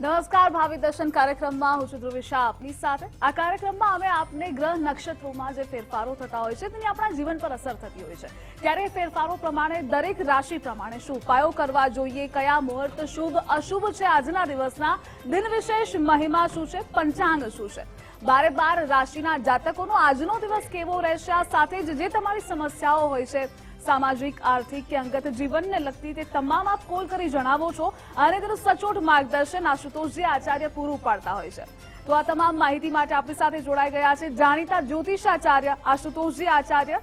નમસ્કાર, ભાવિ દર્શન કાર્યક્રમમાં હું છું ધ્રુવિશા. આપની સાથે આ કાર્યક્રમમાં અમે આપને ગ્રહ નક્ષત્રોમાં જે ફેરફારો થતા હોય છે, તેની આપણા જીવન પર અસર થતી હોય છે. ત્યારે ફેરફારો પ્રમાણે દરેક રાશિ પ્રમાણે શું ઉપાયો કરવા જોઈએ, કયા મુહૂર્ત શુભ, અશુભ છે આજના દિવસના, દિન વિશેષ મહિમા શું છે, પંચાંગ શું છે? બારે બાર રાશિના જાતકોનો આજનો દિવસ કેવો રહેશે, આ સાથે જ જે તમારી સમસ્યાઓ હોય છે સામાજિક આર્થિક કે અંગત જીવનને લગતી તે તમામ આપ કોલ કરી જણાવો છો અને તેનું સચોટ માર્ગદર્શન આશુતોષજી આચાર્ય પૂરું પાડતા હોય છે. તો આ તમામ માહિતી માટે આપણી સાથે જોડાઈ ગયા છે જાણીતા જ્યોતિષાચાર્ય આશુતોષજી આચાર્ય.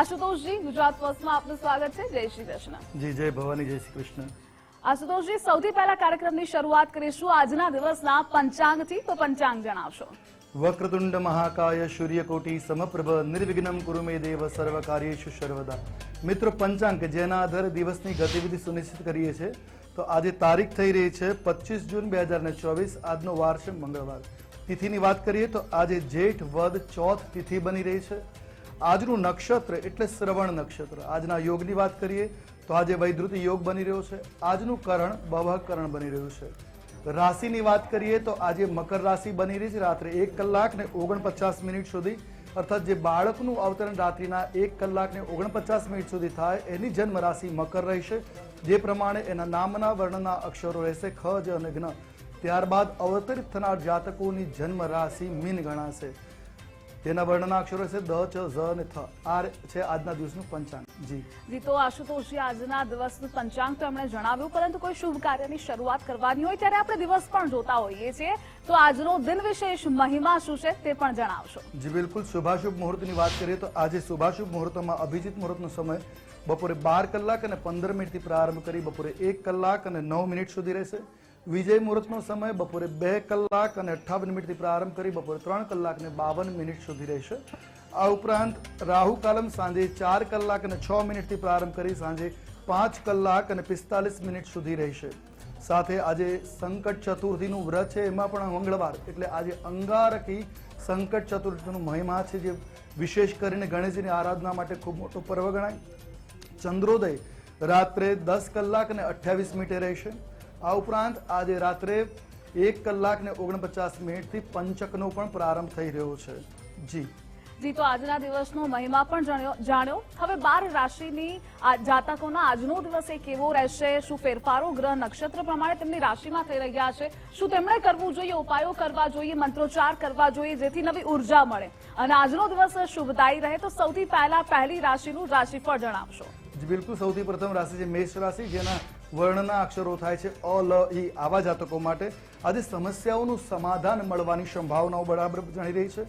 આશુતોષજી ગુજરાત ફર્સ્ટમાં આપનું સ્વાગત છે. જય શ્રી કૃષ્ણ. જી જય ભવાની જય શ્રી કૃષ્ણ. આશુતોષજી સૌથી પહેલા કાર્યક્રમની શરૂઆત કરીશું આજના દિવસના પંચાંગથી. તો પંચાંગ જણાવશો. વક્રતુંડ મહાકાય સૂર્યકોટી સમપ્રભ નિર્વિઘ્નમ કુરુ મે દેવ સર્વ કાર્યેષુ સર્વદા મિત્રો પંચાંગ જેના આધારે દિવસની ગતિવિધિ સુનિશ્ચિત કરીએ છીએ તો આજે તારીખ થઈ રહી છે પચીસ જૂન બે હજાર ચોવીસ આજનો વાર છે મંગળવાર તિથિની વાત કરીએ તો આજે જેઠ વદ ચોથ તિથિ બની રહી છે આજનું નક્ષત્ર એટલે શ્રવણ નક્ષત્ર આજના યોગની વાત કરીએ તો આજે વૈદ્રુતિ યોગ બની રહ્યો છે આજનું કરણ બવહ કરણ બની રહ્યું છે રાશિની વાત કરીએ તો આજે મકર રાશિ બની રહી છે. રાત્રે એક કલાક ને ઓગણપચાસ મિનિટ સુધી, અર્થાત જે બાળકનું અવતરણ રાત્રિના એક કલાક ને ઓગણપચાસ મિનિટ સુધી થાય, એની જન્મ રાશિ મકર રહેશે. જે પ્રમાણે એના નામના, વર્ણના, અક્ષરો રહેશે ખ, જ અને જ્ઞ ત્યારબાદ અવતરિત થનાર જાતકોની જન્મ રાશિ મીન ગણાશે. તેના વર્ણના અક્ષરો છે દ ચ ઝ અને થ. આ છે આજના દિવસનું પંચાંગ. જી. જી તો આશુતોષજી આજના દિવસનું પંચાંગ તો એમણે જણાવ્યું પરંતુ કોઈ શુભ કાર્યની શરૂઆત કરવાની હોય ત્યારે આપણે દિવસ પણ જોતા હોઈએ છીએ. તો આજનો દિન વિશેષ મહિમા શું છે તે પણ જણાવશો. જી બિલકુલ. શુભાશુભ મુહૂર્તની વાત કરીએ તો આજે શુભાશુભ મુહૂર્તમાં અભિજીત મુહૂર્તનો સમય બપોરે બાર કલાક અને પંદર મિનિટથી પ્રારંભ કરી બપોરે એક કલાક અને નવ મિનિટ સુધી રહેશે. વિજય મુહૂર્તનો સમય બપોરે બે કલાક અને અઠ્ઠાવન મિનિટથી પ્રારંભ કરી બપોરે ત્રણ કલાક અને બાવન મિનિટ સુધી રહેશે. આ ઉપરાંત રાહુ કાલમ સાંજે ચાર કલાક અને છ મિનિટથી પ્રારંભ કરી સાંજે પાંચ કલાક અને પિસ્તાલીસ મિનિટ સુધી રહેશે. સાથે આજે સંકટ ચતુર્થીનું વ્રત છે, એમાં પણ મંગળવાર, એટલે આજે અંગારકી સંકટ ચતુર્થીનો મહિમા છે, જે વિશેષ કરીને ગણેશજીની આરાધના માટે ખૂબ મોટો પર્વ ગણાય. ચંદ્રોદય રાત્રે દસ કલાક અને અઠ્યાવીસ મિનિટે રહેશે. આ ઉપરાંત આજે રાત્રે એક કલાક ને ઓગણપચાસ મિનિટથી પંચકનો પણ પ્રારંભ થઈ રહ્યો છે. જી. જી તો આજના દિવસનો મહિમા પણ જાણ્યો હવે બાર રાશિની જાતકોના આજનો દિવસ એ કેવો રહેશે? શું ફેરફારો ગ્રહ નક્ષત્ર પ્રમાણે તેમની રાશિમાં થઈ રહ્યા છે? શું તેમણે કરવું જોઈએ? ઉપાયો કરવા જોઈએ? મંત્રોચ્ચાર કરવા જોઈએ? જેથી નવી ઊર્જા મળે. અને આજનો દિવસ શુભદાયી રહે તો સૌથી પહેલા પહેલી રાશિનું રાશિફળ જણાવશો. બિલકુલ. સૌથી પ્રથમ રાશિ છે મેષ રાશિ જેના વર્ણના અક્ષરો થાય છે અ, લ ઈ આવા જાતકો માટે. આજે સમસ્યાઓનું સમાધાન મળવાની સંભાવનાઓ બરાબર જાણી રહી છે.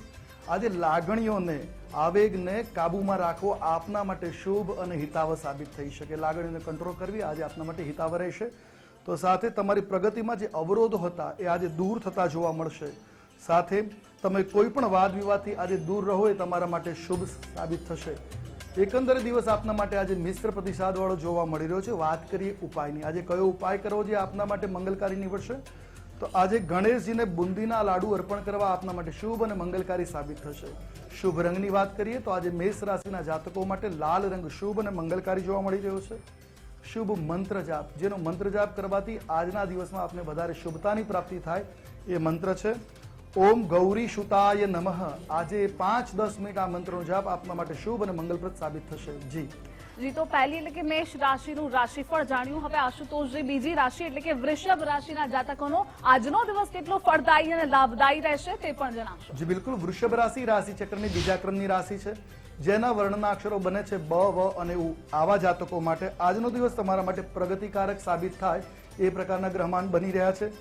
આજે લાગણીઓને, આવેગને કાબૂમાં રાખવો આપના માટે શુભ અને હિતાવ સાબિત થઈ શકે. લાગણીઓને કંટ્રોલ કરવી આજે આપના માટે હિતાવ રહેશે. તો સાથે તમારી પ્રગતિમાં જે અવરોધો હતા એ આજે દૂર થતા જોવા મળશે. સાથે તમે કોઈ પણ વાદ વિવાદથી આજે દૂર રહો એ તમારા માટે શુભ સાબિત થશે. એકંદરે દિવસ આપના માટે આજે મિશ્ર પ્રતિસાદવાળો જોવા મળી રહ્યો છે. વાત કરીએ ઉપાયની. આજે કયો ઉપાય કરવો જે આપના માટે મંગલકારી નીવડશે? તો આજે ગણેશજીને બુંદીના લાડુ અર્પણ કરવા આપના માટે શુભ અને મંગલકારી સાબિત થશે. શુભ રંગની વાત કરીએ તો આજે મેષ રાશિના જાતકો માટે લાલ રંગ શુભ અને મંગલકારી જોવા મળી રહ્યો છે. શુભ મંત્ર જાપ. જેનો મંત્ર જાપ કરવાથી આજના દિવસમાં આપને વધારે શુભતાની પ્રાપ્તિ થાય એ મંત્ર છે. ઓમ ગૌરી શુતાય નમઃ. આજે પાંચ દસ મિનિટ આ મંત્રનો જાપ આપના માટે શુભ અને મંગલપ્રદ સાબિત થશે. જી. જી તો પહેલી એટલે કે મેષ રાશિનું રાશિફળ જાણ્યું. હવે આશુતોષજી બીજી રાશિ એટલે કે વૃષભ રાશિના જાતકોનો આજનો દિવસ કેટલો ફળદાયી અને લાભદાયી રહેશે તે પણ જણાવશો. જી બિલકુલ. વૃષભ રાશિ રાશિ ચક્રની બીજા ક્રમની રાશિ છે જેના વર્ણના અક્ષરો બને છે બ વ અને ઉ. આવા જાતકો માટે આજનો દિવસ તમારા માટે પ્રગતિકારક સાબિત થાય એ પ્રકારના ગ્રહમાન બની રહ્યા છે.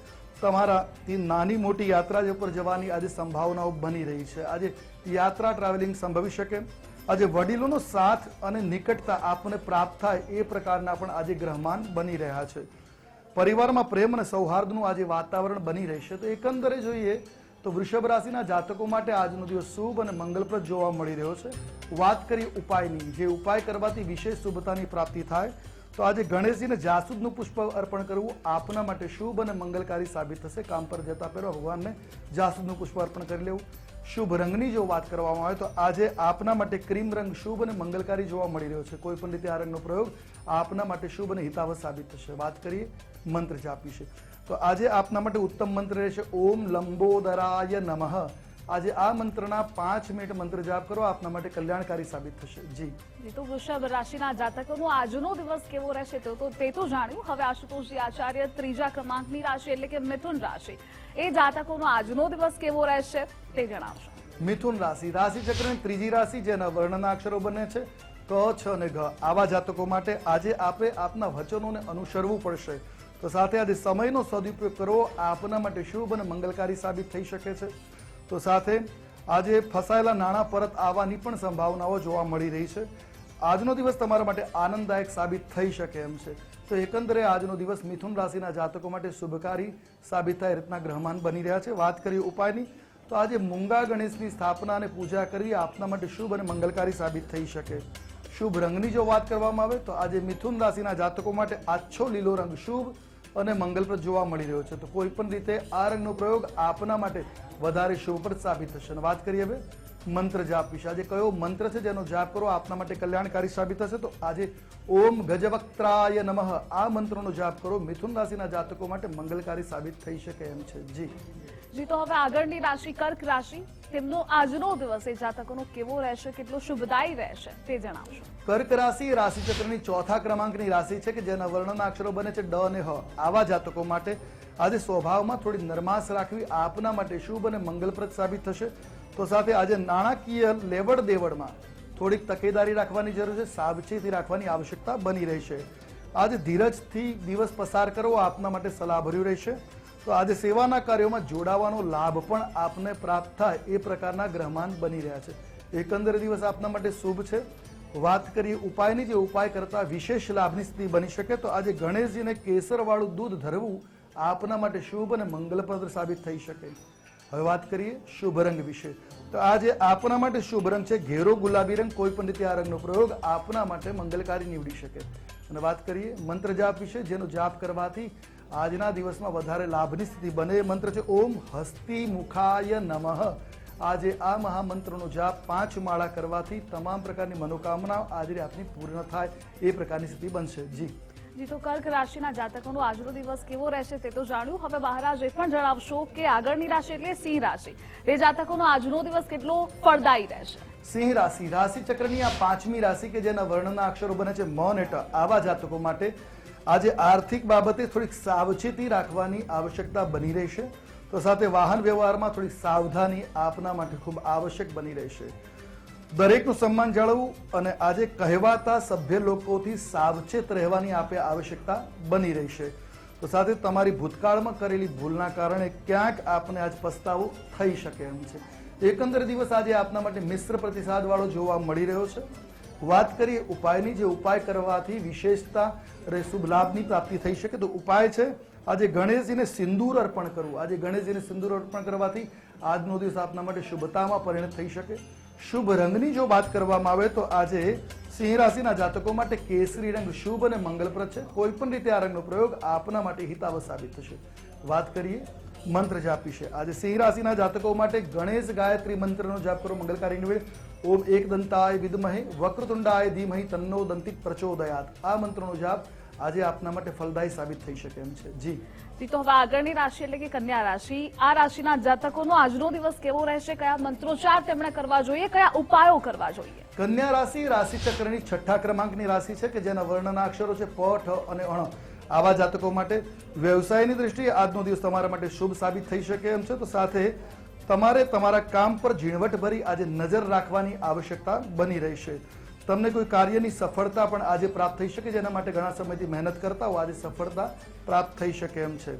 તમારાથી નાની મોટી યાત્રા ઉપર જવાની આજે સંભાવનાઓ બની રહી છે. આજે યાત્રા ટ્રાવેલિંગ સંભવી શકે. આજે વડીલોનો સાથ અને નિકટતા આપને પ્રાપ્ત થાય એ પ્રકારના પણ આજે ગ્રહમાન બની રહ્યા છે. પરિવારમાં પ્રેમ અને સૌહાર્દનું આજે વાતાવરણ બની રહેશે. તો એકંદરે જોઈએ તો વૃષભ રાશિના જાતકો માટે આજનો દિવસ શુભ અને મંગલપ્રદ જોવા મળી રહ્યો છે. વાત કરીએ ઉપાયની. જે ઉપાય કરવાથી વિશેષ શુભતાની પ્રાપ્તિ થાય. તો આજે ગણેશજીને જાસૂદનું પુષ્પ અર્પણ કરવું આપના માટે શુભ અને મંગલકારી સાબિત થશે. કામ પર જતા પહેલા ભગવાનને જાસૂદનું પુષ્પ અર્પણ કરી લેવું. શુભ રંગની જો વાત કરવામાં આવે તો આજે આપના માટે ક્રીમ રંગ શુભ અને મંગલકારી જોવા મળી રહ્યો છે. કોઈ પણ રીતે આ રંગનો પ્રયોગ આપના માટે શુભ અને હિતાવહ સાબિત થશે. વાત કરીએ મંત્ર જાપ વિશે તો આજે આપના માટે ઉત્તમ મંત્ર રહેશે. ઓમ લંબોદરાય નમઃ. આજે આ મંત્રના પાંચ મિનિટ મંત્ર જાપ કરો આપના માટે કલ્યાણકારી સાબિત થશે. જી. તો વૃષભ રાશિના જાતકોનો આજનો દિવસ કેવો રહેશે તો તે તો જાણ્યું. હવે આશુતોષજી આચાર્ય ત્રીજા ક્રમાંકની રાશિ એટલે કે મિથુન રાશિ. એ જાતકોનો આજનો દિવસ કેવો રહેશે તે જણાવશો. મિથુન રાશિ. રાશિ ચક્રની ત્રીજી રાશિ જેના વર્ણના અક્ષરો બને છે. ક છ અને ઘ. આવા જાતકો માટે આજે આપે આપના વચનોને અનુસરવું પડશે. તો સાથે આજે સમયનો સદુપયોગ કરવો આપના માટે શુભ અને મંગલકારી સાબિત થઈ શકે છે. તો સાથે આજે ફસાયેલા નાણાં પરત આવવાની પણ સંભાવનાઓ જોવા મળી રહી છે. આજનો દિવસ તમારા માટે આનંદદાયક સાબિત થઈ શકે એમ છે. તો એકંદરે આજનો દિવસ મિથુન રાશિના જાતકો માટે શુભકારી સાબિત થાય રીતના ગ્રહમાન બની રહ્યા છે. વાત કરીએ ઉપાયની, તો આજે મૂંગા ગણેશની સ્થાપના અને પૂજા કરવી આપના માટે શુભ અને મંગલકારી સાબિત થઈ શકે. શુભ રંગની જો વાત કરવામાં આવે, તો આજે મિથુન રાશિના જાતકો માટે આછો લીલો રંગ શુભ અને મંગલપ્રદ જોવા મળી રહ્યો છે. તો કોઈ પણ રીતે આ રંગનો પ્રયોગ આપના માટે વધારે શુભપ્રદ સાબિત થશે. અને વાત કરીએ હવે મંત્ર જાપ વિશે આજે કયો મંત્ર છે જેનો જાપ કરો આપના માટે કલ્યાણકારી સાબિત થશે? તો આજે ઓમ ગજવક્ત્રાય નમઃ. આ મંત્રનો જાપ કરો. મિથુન રાશિના જાતકો માટે મંગલકારી સાબિત થઈ શકે એમ છે. જી. જી, તો હવે આગળની રાશિ, કર્ક રાશિ, તેમનો આજનો દિવસ એ જાતકોનો કેવો રહેશે, કેટલો શુભદાયી રહેશે, તે જણાવશો. કર્ક રાશિ રાશિચક્રની ચોથા ક્રમાંકની રાશિ છે કે જેના વર્ણના અક્ષરો બને છે ડ અને હ. આવા જાતકો માટે આજે સ્વભાવમાં થોડી નરમાશ રાખવી આપના માટે શુભ અને મંગલપ્રદ સાબિત થશે. તો સાથે આજે નાણાકીય લેવડ દેવડમાં થોડીક તકેદારી રાખવાની જરૂર છે, સાવચેતી રાખવાની આવશ્યકતા બની રહેશે. આજે ધીરજથી દિવસ પસાર કરવો આપના માટે સલાહભર્યું રહેશે. તો આજે સેવાના કાર્યોમાં જોડાવાનો લાભ પણ આપને પ્રાપ્ત થાય એ પ્રકારના ગ્રહમાન બની રહ્યા છે. એકંદરે દિવસ આપના માટે શુભ છે. વાત કરીએ ઉપાયની, જે ઉપાય કરતા વિશેષ લાભની સ્થિતિ બની શકે તો આજે ગણેશજીને કેસરવાળું દૂધ ધરવું આપના માટે શુભ અને મંગલપ્રદ સાબિત થઈ શકે. હવે વાત કરીએ શુભ રંગ વિશે. તો આજે આપના માટે શુભ રંગ છે ઘેરો ગુલાબી રંગ, કોઈ પણ રીતે આ રંગનો પ્રયોગ આપના માટે મંગલકારી નીવડી શકે. અને વાત કરીએ મંત્ર જાપ વિશે, જેનો જાપ કરવાથી આજના દિવસમાં વધારે લાભની સ્થિતિ બને મંત્ર છે ઓમ હસ્તી મુખાય નમઃ. આજે આ મહામંત્રનો જાપ પાંચ માળા કરવાથી તમામ પ્રકારની મનોકામના આજે આપની પૂર્ણ થાય એ પ્રકારની સ્થિતિ બનશે. જી. જી તો કર્ક રાશિના જાતકોનો આજનો દિવસ કેવો રહેશે તે તો જાણ્યું. હવે મહારાજ એ પણ જણાવશો કે આગળની રાશિ એટલે સિંહ રાશિ. એ જાતકોનો આજનો દિવસ કેટલો ફળદાયી રહેશે? સિંહ રાશિ. રાશિ ચક્રની આ પાંચમી રાશિ કે જેના વર્ણના અક્ષરો બને છે મ અને ટ આવા જાતકો માટે આજે આર્થિક બાબતે થોડીક સાવચેતી રાખવાની આવશ્યકતા બની રહેશે. તો સાથે વાહન વ્યવહારમાં થોડીક સાવધાની આપના માટે ખૂબ આવશ્યક બની રહેશે. દરેકનું સન્માન જાળવવું અને આજે કહેવાતા સભ્ય લોકોથી સાવચેત રહેવાની આપે આવશ્યકતા બની રહેશે. તો સાથે તમારી ભૂતકાળમાં કરેલી ભૂલના કારણે ક્યાંક આપને આજ પસ્તાવો થઈ શકે એમ છે. એકંદર દિવસ આજે આપના માટે મિશ્ર પ્રતિસાદવાળો જોવા મળી રહ્યો છે. વાત કરીએ ઉપાયની, જે ઉપાય કરવાથી વિશેષતા અને શુભ લાભની પ્રાપ્તિ થઈ શકે. તો ઉપાય છે, આજે ગણેશજીને સિંદૂર અર્પણ કરવું. આજે ગણેશજીને સિંદૂર અર્પણ કરવાથી આજનો દિવસ આપના માટે શુભતામાં પરિણત થઈ શકે. શુભ રંગની જો વાત કરવામાં આવે તો આજે સિંહ રાશિના જાતકો માટે કેસરી રંગ શુભ અને મંગલપ્રદ છે. કોઈ પણ રીતે આ રંગનો પ્રયોગ આપના માટે હિતાવ સાબિત થશે. વાત કરીએ મંત્ર જાપી છે આજે સિંહ રાશિના જાતકો માટે ગણેશ ગાયત્રી મંત્રનો જાપ કરો મંગલકારી નિવેદ. ઓમ એક દંતાય વિદમહે વક્રતુંડાય ધીમહી તન્નો દંતિક પ્રચોદયાત. આ મંત્રનો જાપ આજે આપના માટે ફલદાયી સાબિત થઈ શકે એમ છે. જી. જી તો હવે આગળની રાશિ એટલે કે કન્યા રાશિ. આ રાશિના જાતકોનો આજનો દિવસ કેવો રહેશે? કયા મંત્રોચ્ચાર તેમણે કરવા જોઈએ? કયા ઉપાયો કરવા જોઈએ? કન્યા રાશિ રાશિ ચક્રની છઠ્ઠા ક્રમાંકની રાશિ છે કે જેના વર્ણના અક્ષરો છે પ ઠ અને અણ. આવા જાતકો માટે વ્યવસાયની દ્રષ્ટિએ આજનો દિવસ તમારા માટે શુભ સાબિત થઈ શકે એમ છે. તો સાથે તમારે તમારા કામ પર ઝીણવટ ભરી આજે નજર રાખવાની આવશ્યકતા બની રહેશે તમને કોઈ કાર્યની સફળતા પણ આજે પ્રાપ્ત થઈ શકે, જેના માટે ઘણા સમયથી મહેનત કરતા હો, આજે સફળતા પ્રાપ્ત થઈ શકે એમ છે.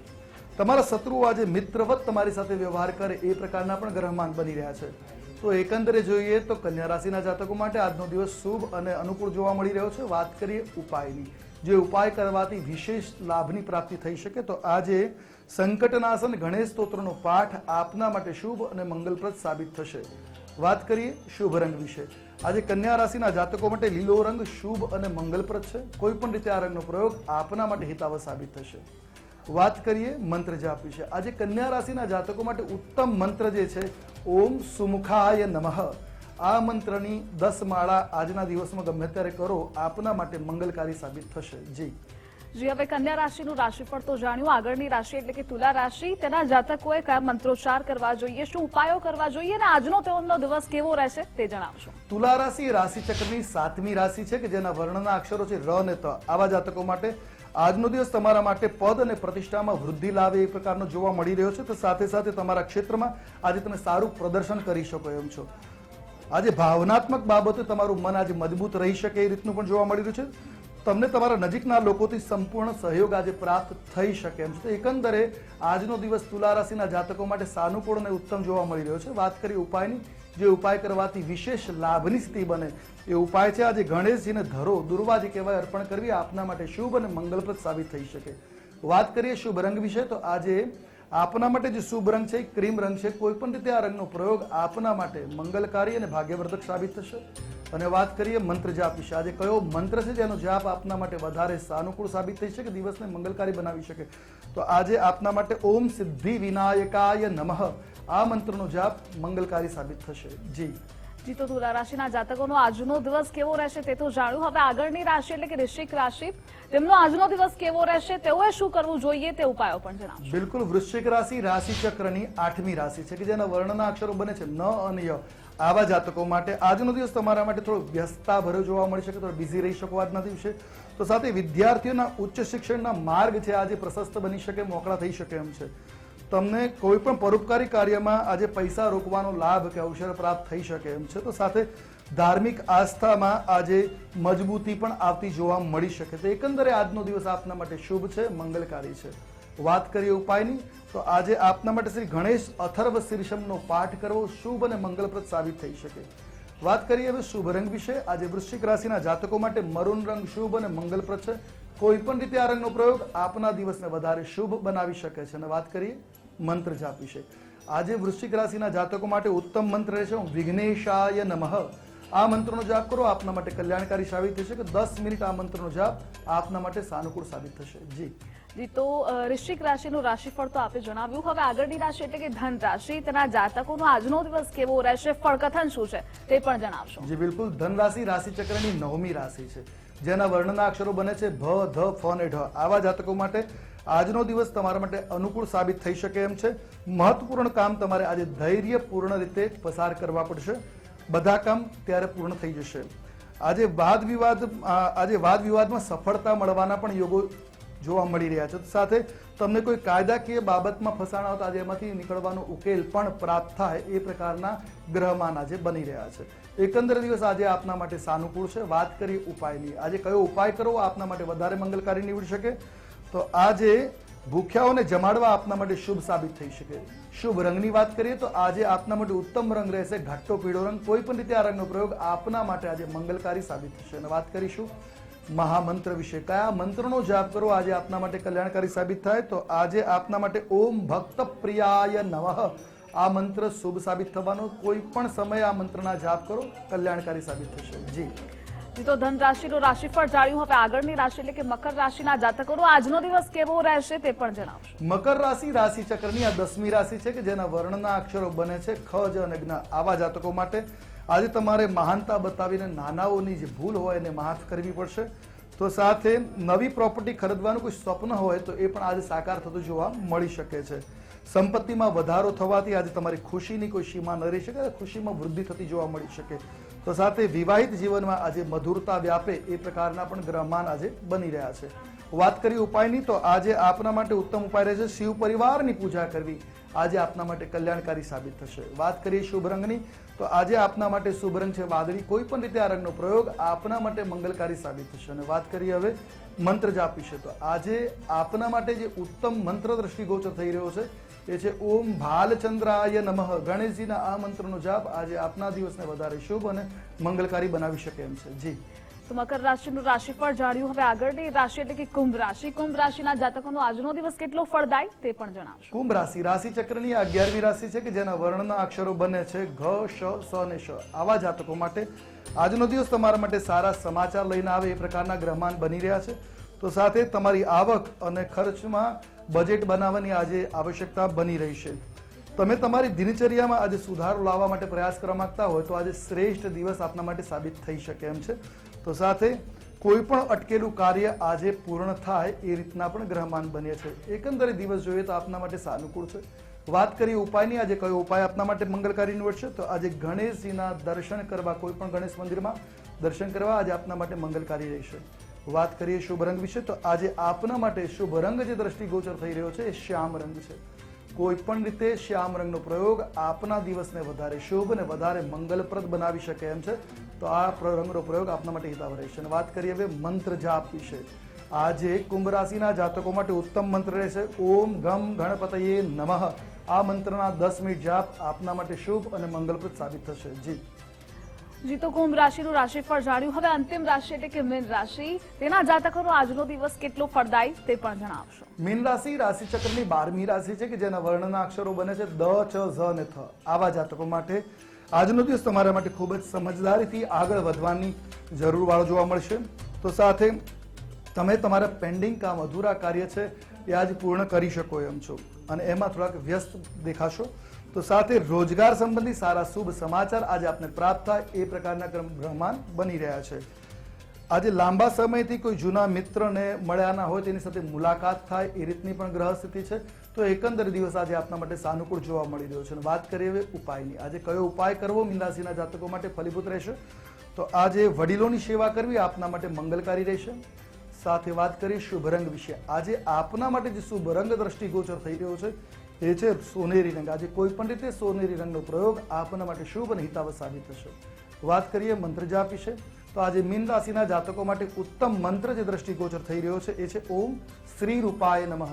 તમારા શત્રુઓ આજે મિત્રવત તમારી સાથે વ્યવહાર કરે એ પ્રકારના પણ ગ્રહમાન બની રહ્યા છે. તો એકંદરે જોઈએ તો કન્યા રાશિના જાતકો માટે આજનો દિવસ શુભ અને અનુકૂળ જોવા મળી રહ્યો છે. વાત કરીએ ઉપાયની. જે ઉપાય કરવાથી વિશેષ લાભની પ્રાપ્તિ થઈ શકે, તો આજે સંકટનાશન ગણેશ સ્તોત્રનો પાઠ આપના માટે શુભ અને મંગલપ્રદ સાબિત થશે. વાત કરીએ શુભ રંગ વિશે. આજે કન્યા રાશિના જાતકો માટે લીલો રંગ શુભ અને મંગલપ્રદ છે. કોઈ પણ રીતે આ રંગનો પ્રયોગ આપના માટે હિતાવ સાબિત થશે. વાત કરીએ મંત્ર જાપ વિશે. આજે કન્યા રાશિના જાતકો માટે ઉત્તમ મંત્ર જે છે, ઓમ સુમુખાય નમઃ. આ મંત્રની દસ માળા આજના દિવસમાં ગમે ત્યારે કરો આપના માટે મંગલકારી સાબિત થશે. જી. જી હવે કન્યા રાશિનું રાશિફળ તો જાણ્યું આગળની રાશિ એટલે કે તુલા રાશિ તેના જાતકોએ કયા મંત્રોચ્ચાર કરવા જોઈએ શું ઉપાયો કરવા જોઈએ અને આજનો તેઓનો દિવસ કેવો રહેશે તે જણાવશો. તુલા રાશિ એ રાશિ ચક્રની સાતમી રાશિ છે કે જેના વર્ણના અક્ષરો છે ર અને ત. આવા જાતકો માટે આજનો દિવસ તમારા માટે પદ અને પ્રતિષ્ઠામાં વૃદ્ધિ લાવે એ પ્રકારનો જોવા મળી રહ્યો છે. તો સાથે સાથે તમારા ક્ષેત્રમાં આજે તમે સારું પ્રદર્શન કરી શકો એમ છો. આજે ભાવનાત્મક બાબતે તમારું મન આજે મજબૂત રહી શકે એ રીતનું પણ જોવા મળી રહ્યું છે. તમને તમારા નજીકના લોકોથી સંપૂર્ણ સહયોગ આજે પ્રાપ્ત થઈ શકે એમ છે. એકંદરે આજનો દિવસ તુલા રાશિના જાતકો માટે સાનુકૂળ અને ઉત્તમ જોવા મળી રહ્યો છે. વાત કરી ઉપાયની, જે ઉપાય કરવાથી વિશેષ લાભની સ્થિતિ બને. એ ઉપાય છે આજે ગણેશજીને ધરો દુર્વા જે કહેવાય, અર્પણ કરવી, આપના માટે શુભ અને મંગલપ્રદ સાબિત થઈ શકે. વાત કરીએ શુભ રંગ વિશે, તો આજે આપના માટે જે શુભ રંગ છે, ક્રીમ રંગ છે કોઈ પણ રીતે આ રંગનો પ્રયોગ આપના માટે મંગલકારી અને ભાગ્યવર્ધક સાબિત થશે. અને વાત કરીએ મંત્ર જાપ વિશે. આજે કયો મંત્ર છે જેનો જાપ આપના માટે વધારે સાનુકૂળ સાબિત થઈ શકે, દિવસને મંગલકારી બનાવી શકે? તો આજે આપના માટે ઓમ સિદ્ધિ વિનાયકાય નમઃ. આ મંત્રનો જાપ મંગલકારી સાબિત થશે. જી. જી તો તુલા રાશિના જાતકોનો આજનો દિવસ કેવો રહેશે તે તો જાણ્યું. હવે આગળની રાશિ એટલે કે વૃશ્ચિક રાશિ, તેમનો આજનો દિવસ કેવો રહેશે, તેઓએ શું કરવું જોઈએ તે ઉપાયો પણ જણાવશો. બિલકુલ, વૃશ્ચિક રાશિ રાશિ ચક્રની આઠમી રાશિ છે કે જેના વર્ણના અક્ષરો બને છે ન અને ય. આવા જાતકો માટે આજનો દિવસ તમારા માટે થોડો વ્યસ્તતા ભર્યો જોવા મળી શકે, થોડો બિઝી રહી શકો આજના દિવસે. તો સાથે વિદ્યાર્થીઓના ઉચ્ચ શિક્ષણના માર્ગ છે આજે પ્રશસ્ત બની શકે, મોકળા થઈ શકે એમ છે. તમને કોઈ પણ પરોપકારી કાર્યમાં આજે પૈસા રોકવાનો લાભ કે અવસર પ્રાપ્ત થઈ શકે એમ છે, તો સાથે ધાર્મિક આસ્થામાં આજે મજબૂતી પણ આવતી જોવા મળી શકે. તો એકંદરે આજનો દિવસ આપના માટે શુભ છે, મંગલકારી છે. વાત કરીએ ઉપાયની, તો આજે આપના માટે શ્રી ગણેશ અથર્વ શીર્ષમનો પાઠ કરવો શુભ અને મંગલપ્રદ સાબિત થઈ શકે. વાત કરીએ હવે શુભ રંગ વિશે. આજે વૃશ્ચિક રાશિના જાતકો માટે મરૂન રંગ શુભ અને મંગલપ્રદ છે. કોઈ પણ રીતે આ રંગનો પ્રયોગ આપના દિવસને વધારે શુભ બનાવી શકે છે. અને વાત કરીએ મંત્ર જાપ વિશે. આજે વૃશ્ચિક રાશિના જાતકો માટે ઉત્તમ મંત્ર રહેશે. હું વિઘ્નેશાય નમઃ. આ મંત્રનો જાપ કરો આપના માટે કલ્યાણકારી સાબિત થશે કે દસ મિનિટ આ મંત્રનો જાપ આપના માટે સાનુકૂળ સાબિત થશે. જી. જી તો વૃશ્ચિક રાશિનું રાશિફળ તો આપે જણાવ્યું. હવે આગળની રાશિ એટલે કે ધન રાશિ તેના જાતકોનો આજનો દિવસ કેવો રહેશે ફળકથન શું છે તે પણ જણાવશો. જી બિલકુલ. ધન રાશિ રાશિ ચક્રની નવમી રાશિ છે. જેના વર્ણના અક્ષરો બને છે ભ, ધ, ફ અને ઢ. આવા જાતકો માટે આજનો દિવસ તમારા માટે અનુકૂળ સાબિત થઈ શકે એમ છે. મહત્વપૂર્ણ કામ તમારે આજે ધૈર્યપૂર્ણ રીતે પસાર કરવા પડશે. બધા કામ ત્યારે પૂર્ણ થઈ જશે. આજે વાદ વિવાદ આજે વાદ વિવાદમાં સફળતા મળવાના પણ યોગો જોવા મળી રહ્યા છે. સાથે તમને કોઈ કાયદાકીય બાબતમાં ફસાણા આવતા આજે એમાંથી નીકળવાનો ઉકેલ પણ પ્રાપ્ત થાય એ પ્રકારના ગ્રહમાન આજે બની રહ્યા છે. એકંદર દિવસ આજે આપના માટે સાનુકૂળ છે. વાત કરીએ ઉપાયની. આજે કયો ઉપાય કરવો આપના માટે વધારે મંગલકારી નીવડી શકે? તો આજે ભૂખ્યાઓને જમાડવા આપના માટે શુભ સાબિત થઈ શકે. શુભ રંગની વાત કરીએ તો આજે આપના માટે ઉત્તમ રંગ રહેશે ઘાટો પીળો રંગ. કોઈ પણ રીતે આ રંગનો પ્રયોગ આપના માટે આજે મંગલકારી સાબિત થશે. અને વાત કરીશું મહામંત્ર વિશે. કયા મંત્રનો જાપ કરો આજે આપના માટે કલ્યાણકારી સાબિત થાય? તો આજે આપના માટે ઓમ ભક્ત પ્રિયાય નવઃ આ મંત્ર શુભ સાબિત થવાનો. કોઈ પણ સમયે આ મંત્રના જાપ કરો કલ્યાણકારી સાબિત થશે. જી. તો ધનરાશિનું રાશિફળ જાણ્યું. હવે આગળની રાશિ એટલે કે મકર રાશિના જાતકોનો આજનો દિવસ કેવો રહેશે તે પણ જણાવશો. મકર રાશિ રાશિ ચક્રની આ દસમી રાશિ છે કે જેના વર્ણના અક્ષરો બને છે ખ જ અને જ્ઞ આવા જાતકો માટે. આજે તમારે મહાનતા બતાવીને નાનાઓની જે ભૂલ હોય એને માફ કરવી પડશે. તો સાથે નવી પ્રોપર્ટી ખરીદવાનું કોઈ સ્વપ્ન હોય તો એ પણ આજે સાકાર થતું જોવા મળી શકે છે. સંપત્તિમાં વધારો થવાથી આજે તમારી ખુશીની કોઈ સીમા ન રહી શકે, ખુશીમાં વૃદ્ધિ થતી જોવા મળી શકે. તો સાથે વિવાહિત જીવનમાં આજે મધુરતા વ્યાપે એ પ્રકારના પણ ગ્રહમાન આજે બની રહ્યા છે. વાત કરીએ ઉપાયની, તો આજે આપના માટે ઉત્તમ ઉપાય રહેશે શિવ પરિવારની પૂજા કરવી. આજે આપના માટે કલ્યાણકારી સાબિત થશે. વાત કરીએ શુભ રંગની, તો આજે આપના માટે શુભ રંગ છે વાદળી. કોઈ પણ રીતે આ રંગનો પ્રયોગ આપના માટે મંગલકારી સાબિત થશે. અને વાત કરીએ હવે મંત્ર જાપ વિશે, તો આજે આપના માટે જે ઉત્તમ મંત્ર દ્રષ્ટિગોચર થઈ રહ્યો છે એ છે ઓમ ભાલચંદ્રાય નમઃ. ગણેશજીના આ મંત્રનો જાપ આજે આપના દિવસને વધારે શુભ અને મંગલકારી બનાવી શકે એમ છે. જી. તો મકર રાશિનું રાશિફળ જાણ્યું. હવે આગળની રાશિ એટલે કે કુંભ રાશિ. કુંભ રાશિના જાતકોનો આજનો દિવસ કેટલો ફળદાયી તે પણ જણાવશો. કુંભ રાશિ રાશિ ચક્રની અગિયારમી રાશિ છે કે જેના વર્ણના અક્ષરો બને છે ઘ શ સ ને શ. આવા જાતકો માટે આજનો દિવસ તમારા માટે સારા સમાચાર લઈને આવે એ પ્રકારના ગ્રહમાન બની રહ્યા છે. તો સાથે તમારી આવક અને ખર્ચમાં બજેટ બનાવવાની આજે આવશ્યકતા બની રહી છે. તમે તમારી દિનચર્યામાં આજે સુધારો લાવવા માટે પ્રયાસ કરવા માંગતા હોય તો આજે શ્રેષ્ઠ દિવસ આપના માટે સાબિત થઈ શકે એમ છે. તો સાથે કોઈ પણ અટકેલું કાર્ય આજે પૂર્ણ થાય એ રીતના પણ ગ્રહમાન બને છે. એકંદરે દિવસ જોઈએ તો આપના માટે સાનુકૂળ છે. વાત કરીએ ઉપાયની, આજે કયો ઉપાય આપના માટે મંગળકારી નીવડશે તો આજે ગણેશજીના દર્શન કરવા કોઈ પણ ગણેશ મંદિરમાં દર્શન કરવા આજે આપના માટે મંગલકારી રહેશે. વાત કરીએ શુભ રંગ વિશે, તો આજે આપના માટે શુભ રંગ જે દ્રષ્ટિગોચર થઈ રહ્યો છે, એ શ્યામ રંગ છે. કોઈ પણ રીતે શ્યામ રંગનો પ્રયોગ આપના દિવસને વધારે શુભ અને વધારે મંગલપ્રદ બનાવી શકે એમ છે, તો આ રંગનો પ્રયોગ આપના માટે હિતાવ રહેશે અને વાત કરીએ હવે મંત્ર જાપ વિશે. આજે કુંભ રાશિના જાતકો માટે ઉત્તમ મંત્ર રહેશે. ઓમ ગમ ગણપતયે નમઃ. આ મંત્રના દસ મિનિટ જાપ આપના માટે શુભ અને મંગલપ્રદ સાબિત થશે. જી. જી તો કુંભ રાશિનું રાશિફળ જાણ્યું. હવે અંતિમ રાશિ એટલે કે મીન રાશિ. તેના જાતકોનો આજનો દિવસ કેટલો ફળદાયી તે પણ જણાવશો. મીન રાશિ રાશિચક્રની બારમી રાશિ છે કે જેના વર્ણના અક્ષરો બને છે દ ચ ઝ અને થ. આવા જાતકો માટે આજનો દિવસ તમારા માટે ખૂબ જ સમજદારીથી આગળ વધવાની જરૂર વાળો જોવા મળશે. તો સાથે તમે તમારા પેન્ડિંગ કામ અધૂરા કાર્ય છે એ આજ પૂર્ણ કરી શકો એમ છો. અને એમાં થોડાક વ્યસ્ત દેખાશો. તો સાથે રોજગાર સંબંધી સારા શુભ સમાચાર આજે આપને પ્રાપ્ત થાય એ પ્રકારના ક્રમ બ્રહ્માંડ બની રહ્યા છે. આજે લાંબા સમયથી કોઈ જૂના મિત્રને મળ્યા ના હોય તેની સાથે મુલાકાત થાય એ રીતની પણ ગ્રહ સ્થિતિ છે. તો એકંદર દિવસ આજે આપના માટે સાનુકૂળ જોવા મળી રહ્યો છે. અને વાત કરીએ ઉપાયની. આજે કયો ઉપાય કરવો મીનરાશિના જાતકો માટે ફલીભૂત રહેશે? તો આજે વડીલોની સેવા કરવી આપના માટે મંગલકારી રહેશે. સાથે વાત કરીએ શુભ રંગ વિશે. આજે આપના માટે જે શુભ રંગ દ્રષ્ટિગોચર થઈ રહ્યો છે એ છે, સોનેરી રંગ. આજે કોઈ પણ રીતે સોનેરી રંગનો પ્રયોગ આપના માટે શુભ અને હિતાવ સાબિત થશે. વાત કરીએ મંત્ર જાપ વિશે, તો આજે મીન રાશિના જાતકો માટે ઉત્તમ મંત્ર જે દ્રષ્ટિગોચર થઈ રહ્યો છે, એ છે, ઓમ શ્રી રૂપાય નમઃ.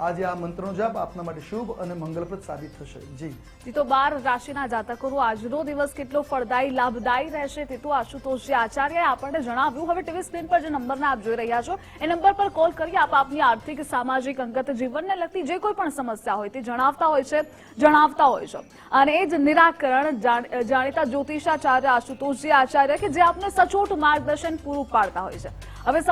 આજે આ મંત્રનો જાપ આપના માટે શુભ અને મંગલપ્રદ સાબિત થશે. જી. જી તો બાર રાશિના જાતકોનો આજનો દિવસ કેટલો ફળદાયી, લાભદાયી રહેશે તે તો આશુતોષજી આચાર્યએ આપણને જણાવ્યું. હવે ટીવી સ્ક્રીન પર જે નંબરને આપ જોઈ રહ્યા છો, એ નંબર પર કોલ કરી આપ આપની આર્થિક, સામાજિક, અંગત જીવનને લગતી જે કોઈ પણ સમસ્યા હોય તે જણાવતા હોય છે, જણાવતા હોય છે. અને એ જ નિરાકરણ જાણીતા જ્યોતિષાચાર્ય આશુતોષજી આચાર્ય કે જે આપને સચોટ માર્ગદર્શન પૂરું પાડતા હોય છે. હવે